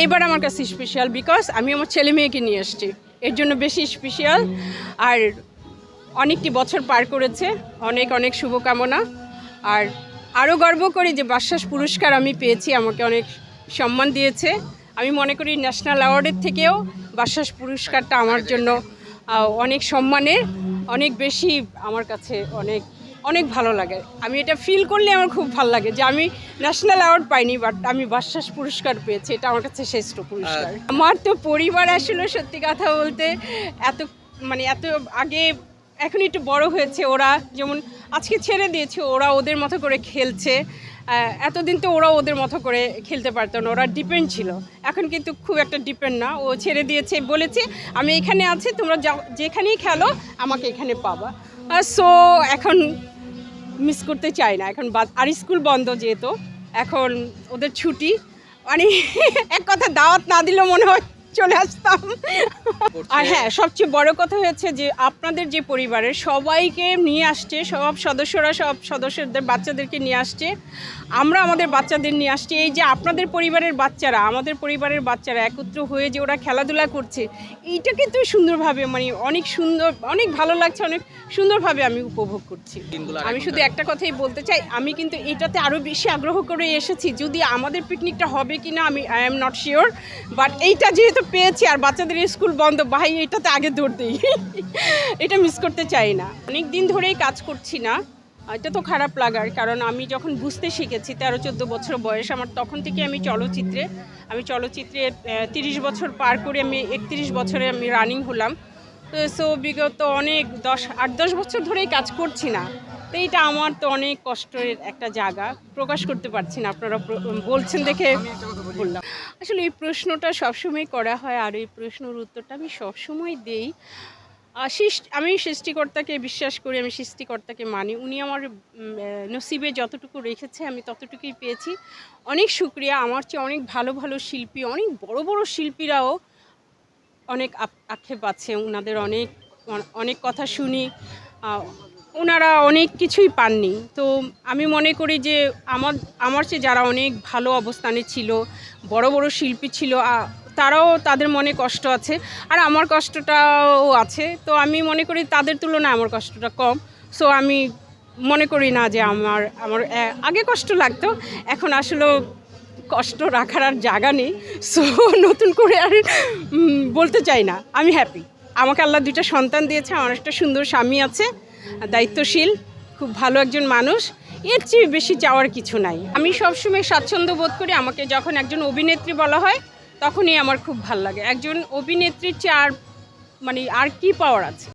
এইবার আমার কাছে স্পেশাল বিকজ আমি আমার ছেলে মেয়েকে নিয়ে এসেছি। এর জন্য বেশি স্পেশাল আর অনেকটি বছর পার করেছে। অনেক অনেক শুভকামনা। আর আরও গর্ব করি যে বাশ্বাস পুরস্কার আমি পেয়েছি, আমাকে অনেক সম্মান দিয়েছে। আমি মনে করি ন্যাশনাল অ্যাওয়ার্ডের থেকেও বাশ্বাস পুরস্কারটা আমার জন্য অনেক সম্মানের, অনেক বেশি আমার কাছে অনেক অনেক ভালো লাগে। আমি এটা ফিল করলে আমার খুব ভালো লাগে যে আমি ন্যাশনাল অ্যাওয়ার্ড পাইনি বাট আমি বাশ্বাস পুরস্কার পেয়েছি এটা আমার কাছে শ্রেষ্ঠ পুরস্কার। আমার তো পরিবার আসলে সত্যি কথা বলতে এত মানে এত আগে এখন একটু বড় হয়েছে ওরা যেমন আজকে ছেড়ে দিয়েছে ওরা ওদের মতো করে খেলছে। এতদিন তো ওরা ওদের মতো করে খেলতে পারতো না ওরা ডিপেন্ড ছিল। এখন কিন্তু খুব একটা ডিপেন্ড না ও ছেড়ে দিয়েছে বলেছে আমি এখানে আছি তোমরা যাও যেখানেই খেলো আমাকে এখানে পাবা। সো এখন মিস করতে চাই না। এখন আর স্কুল বন্ধ যেহেতু, এখন ওদের ছুটি। মানে এক কথা দাওয়াত না দিলেও মনে হয় চলে আসতাম। আর হ্যাঁ সবচেয়ে বড় কথা হয়েছে যে আপনাদের যে পরিবারের সবাইকে নিয়ে আসছে সব সদস্যরা সব সদস্যদের বাচ্চাদেরকে নিয়ে আসছে আমরা আমাদের বাচ্চাদের নিয়ে আসছি। এই যে আপনাদের পরিবারের বাচ্চারা আমাদের পরিবারের বাচ্চারা একত্র হয়ে যে ওরা খেলাধুলা করছে এইটা কিন্তু সুন্দরভাবে মানে অনেক সুন্দর অনেক ভালো লাগছে অনেক সুন্দরভাবে আমি উপভোগ করছি। আমি শুধু একটা কথাই বলতে চাই আমি কিন্তু এটাতে আরও বেশি আগ্রহ করে এসেছি। যদি আমাদের পিকনিকটা হবে কি না আমি I am not sure but এইটা যেহেতু পেয়েছি আর বাচ্চাদের স্কুল বন্ধ। ভাই, এটাতে আগে দৌড় দিই। এটা মিস করতে চাই না। অনেক দিন ধরেই কাজ করছি না। এটা তো খারাপ লাগার, কারণ আমি যখন বুঝতে শিখেছি, তেরো, চোদ্দ বছর বয়স, আমার তখন থেকে আমি চলচ্চিত্রে আমি চলচ্চিত্রে তিরিশ বছর পার করে আমি একত্রিশ বছরে আমি রানিং হলাম। তো সো বিগত অনেক দশ, আট, দশ বছর ধরেই কাজ করছি না। তো এইটা আমার তো অনেক কষ্টের একটা জায়গা। প্রকাশ করতে পারছি না আপনারা বলছেন দেখে বললাম। আসলে এই প্রশ্নটা সবসময় করা হয় আর এই প্রশ্নের উত্তরটা আমি সবসময় দেই। আমি সৃষ্টিকর্তাকে বিশ্বাস করি আমি সৃষ্টিকর্তাকে মানি। উনি আমার নসিবে যতটুকু রেখেছে আমি ততটুকুই পেয়েছি। অনেক শুক্রিয়া আমার চেয়ে অনেক ভালো ভালো শিল্পী অনেক বড় বড় শিল্পীরাও অনেক আক্ষেপ আছে। ওনাদের অনেক অনেক কথা শুনি। ওনারা অনেক কিছুই পাননি। তো আমি মনে করি যে আমার আমার চেয়ে যারা অনেক ভালো অবস্থানে ছিল, বড় বড় শিল্পী ছিল তারাও তাদের মনে কষ্ট আছে। আর আমার কষ্টটাও আছে। তো আমি মনে করি তাদের তুলনায় আমার কষ্টটা কম। সো আমি মনে করি না যে আমার আমার আগে কষ্ট লাগতো। এখন আসলে কষ্ট রাখার আর জায়গা নেই। সো নতুন করে আর বলতে চাই না। আমি হ্যাপি আমাকে আল্লাহ দুইটা সন্তান দিয়েছে, আমার একটা সুন্দর স্বামী আছে। দায়িত্বশীল, খুব ভালো একজন মানুষ। এর চেয়ে বেশি চাওয়ার কিছু নাই। আমি সবসময় স্বাচ্ছন্দ্য বোধ করি আমাকে যখন একজন অভিনেত্রী বলা হয়, তখনই আমার খুব ভালো লাগে। একজন অভিনেত্রীর চেয়ে আর মানে আর কি পাওয়ার আছে?